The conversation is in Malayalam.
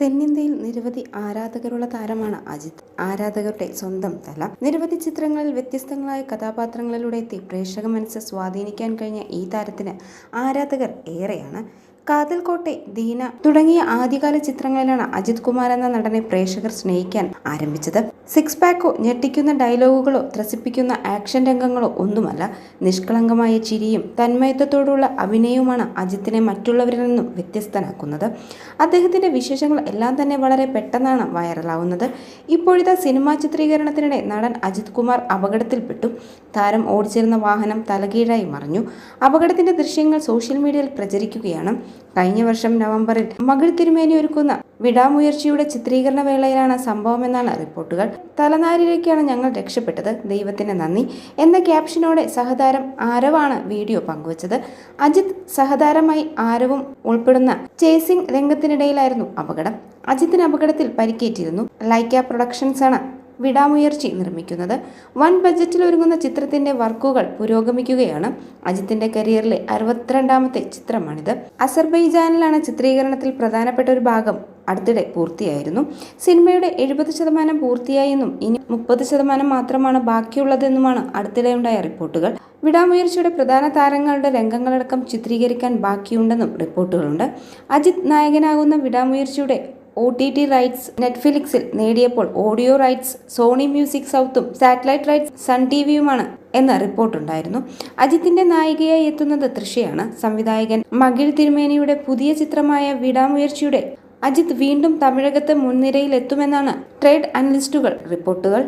തെന്നിന്ത്യയിൽ നിരവധി ആരാധകരുള്ള താരമാണ് അജിത്. ആരാധകരുടെ സ്വന്തം തല. നിരവധി ചിത്രങ്ങളിൽ വ്യത്യസ്തങ്ങളായ കഥാപാത്രങ്ങളിലൂടെ എത്തി പ്രേക്ഷക മനസ്സ് സ്വാധീനിക്കാൻ കഴിഞ്ഞ ഈ താരത്തിന് ആരാധകർ ഏറെയാണ് കാതൽ കോട്ടെ ദീന തുടങ്ങിയ ആദ്യകാല ചിത്രങ്ങളിലാണ് അജിത് കുമാർ എന്ന നടനെ പ്രേക്ഷകർ സ്നേഹിക്കാൻ ആരംഭിച്ചത്. സിക്സ് പാക്കോ ഞെട്ടിക്കുന്ന ഡയലോഗുകളോ ത്രസിപ്പിക്കുന്ന ആക്ഷൻ രംഗങ്ങളോ ഒന്നുമല്ല. നിഷ്കളങ്കമായ ചിരിയും തന്മയത്വത്തോടുള്ള അഭിനയവുമാണ് അജിത്തിനെ മറ്റുള്ളവരിൽ നിന്നും വ്യത്യസ്തനാക്കുന്നത്. അദ്ദേഹത്തിന്റെ വിശേഷങ്ങൾ എല്ലാം തന്നെ വളരെ പെട്ടെന്നാണ് വൈറലാവുന്നത്. ഇപ്പോഴത്തെ സിനിമാ ചിത്രീകരണത്തിനിടെ നടൻ അജിത് കുമാർ അപകടത്തിൽപ്പെട്ടു. താരം ഓടിച്ചിരുന്ന വാഹനം തലകീഴായി മറിഞ്ഞു. അപകടത്തിന്റെ ദൃശ്യങ്ങൾ സോഷ്യൽ മീഡിയയിൽ പ്രചരിക്കുകയാണ്. കഴിഞ്ഞ വർഷം നവംബറിൽ മകൾ തിരുമേനി ഒരുക്കുന്ന വിടാമുയർച്ചയുടെ ചിത്രീകരണ വേളയിലാണ് സംഭവമെന്നാണ് റിപ്പോർട്ടുകൾ. തലനാരിലേക്കാണ് ഞങ്ങൾ രക്ഷപ്പെട്ടത്. ദൈവത്തിന് നന്ദി. എന്ന ക്യാപ്ഷനോടെ സഹതാരം ആരവാണ് വീഡിയോ പങ്കുവച്ചത്. അജിത് സഹതാരമായി ആരവും ഉൾപ്പെടുന്ന ചേസിംഗ് രംഗത്തിനിടയിലായിരുന്നു അപകടം. അജിത്തിന് അപകടത്തിൽ പരിക്കേറ്റിരുന്നു. ലൈക്ക പ്രൊഡക്ഷൻസ് ആണ് വിടാമുയർച്ചി നിർമ്മിക്കുന്നത്. വൻ ബജറ്റിൽ ഒരുങ്ങുന്ന ചിത്രത്തിന്റെ വർക്കുകൾ പുരോഗമിക്കുകയാണ്. അജിത്തിന്റെ കരിയറിലെ അറുപത്തിരണ്ടാമത്തെ ചിത്രമാണിത്. അസർബൈജാനിലാണ് ചിത്രീകരണത്തിൽ പ്രധാനപ്പെട്ട ഒരു ഭാഗം അടുത്തിടെ പൂർത്തിയായിരുന്നു. സിനിമയുടെ എഴുപത് ശതമാനം പൂർത്തിയായെന്നും ഇനി മുപ്പത് ശതമാനം മാത്രമാണ് ബാക്കിയുള്ളതെന്നുമാണ് അടുത്തിടെയുണ്ടായ റിപ്പോർട്ടുകൾ. വിടാമുയർച്ചയുടെ പ്രധാന താരങ്ങളുടെ രംഗങ്ങളടക്കം ചിത്രീകരിക്കാൻ ബാക്കിയുണ്ടെന്നും റിപ്പോർട്ടുകളുണ്ട്. അജിത് നായകനാകുന്ന വിടാമുയർച്ചയുടെ ഒ ടി ടി റൈറ്റ്സ് നെറ്റ്ഫ്ലിക്സിൽ നേടിയപ്പോൾ ഓഡിയോ റൈറ്റ്സ് സോണി മ്യൂസിക് സൗത്തും സാറ്റലൈറ്റ് റൈറ്റ്സ് സൺ ടി വിയുമാണ് എന്ന റിപ്പോർട്ടുണ്ടായിരുന്നു അജിത്തിന്റെ നായികയായി എത്തുന്നത് തൃഷയാണ് സംവിധായകൻ മകിഴ് തിരുമേനിയുടെ പുതിയ ചിത്രമായ വിടാമുയർച്ചയുടെ അജിത് വീണ്ടും തമിഴകത്ത് മുൻനിരയിൽ എത്തുമെന്നാണ് ട്രേഡ് അനലിസ്റ്റുകൾ റിപ്പോർട്ടുകൾ